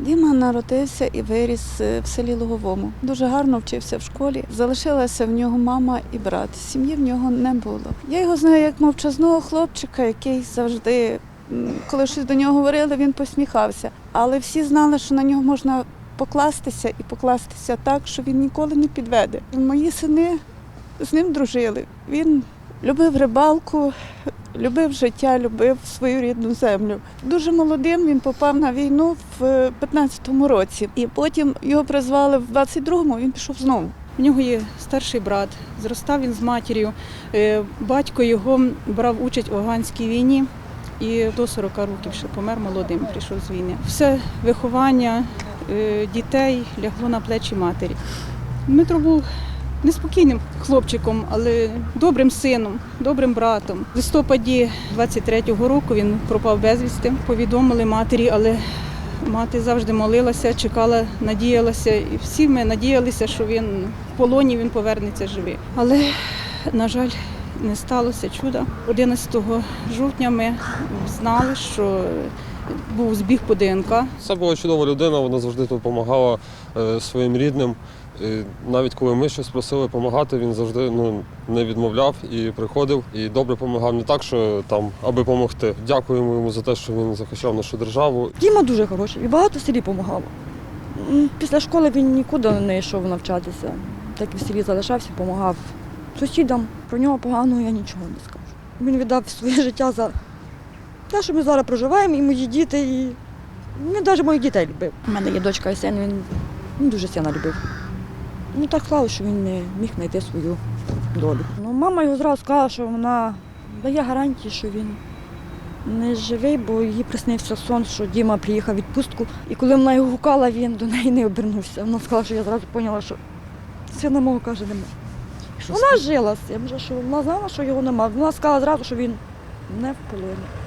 Діма народився і виріс е, в селі Луговому. Дуже гарно вчився в школі. Залишилася в нього мама і брат. Сім'ї в нього не було. Я його знаю як мовчазного хлопчика, який завжди, коли щось до нього говорили, він посміхався. Але всі знали, що на нього можна покластися і покластися так, що він ніколи не підведе. Мої сини з ним дружили. Він любив рибалку, любив життя, любив свою рідну землю. Дуже молодим він попав на війну в 15-му році, і потім його призвали в 22-му, він пішов знову. У нього є старший брат, зростав він з матір'ю. Е, Батько його брав участь у афганській війні і до 40 років ще помер молодим, прийшов з війни. Все виховання е, дітей лягло на плечі матері. Дмитро був неспокійним хлопчиком, але добрим сином, добрим братом. В листопаді 23-го року він пропав безвісти. Повідомили матері, але Мати завжди молилася, чекала, надіялася, і всі ми надіялися, що він в полоні він повернеться живий. Але, на жаль, не сталося чуда. 11 жовтня ми знали, що був збіг по ДНК. Це була чудова людина, вона завжди допомагала е, своїм рідним. І навіть коли ми щось просили допомагати, він завжди ну, не відмовляв і приходив і добре допомагав. Не так, що там, аби допомогти. Дякуємо йому за те, що він захищав нашу державу. Діма дуже хороший і багато селі допомагав. Після школи він нікуди не йшов навчатися. Так і в селі залишався, допомагав сусідам. Про нього поганого я нічого не скажу. Він віддав своє життя за те, що ми зараз проживаємо, і мої діти, і він навіть моїх дітей любив. У мене є дочка і син, він, він дуже сина любив. Ну так слава, що він не міг знайти свою долю. Ну, мама його зразу сказала, що вона дає гарантії, що він не живий, бо їй приснився сон, що Діма приїхав в відпустку. І коли вона його гукала, він до неї не обернувся. Вона сказала, що я зразу зрозуміла, що сина мого каже, немає. Вона жила з цим, що вона знала, що його немає. Вона сказала зразу, що він не в полоні.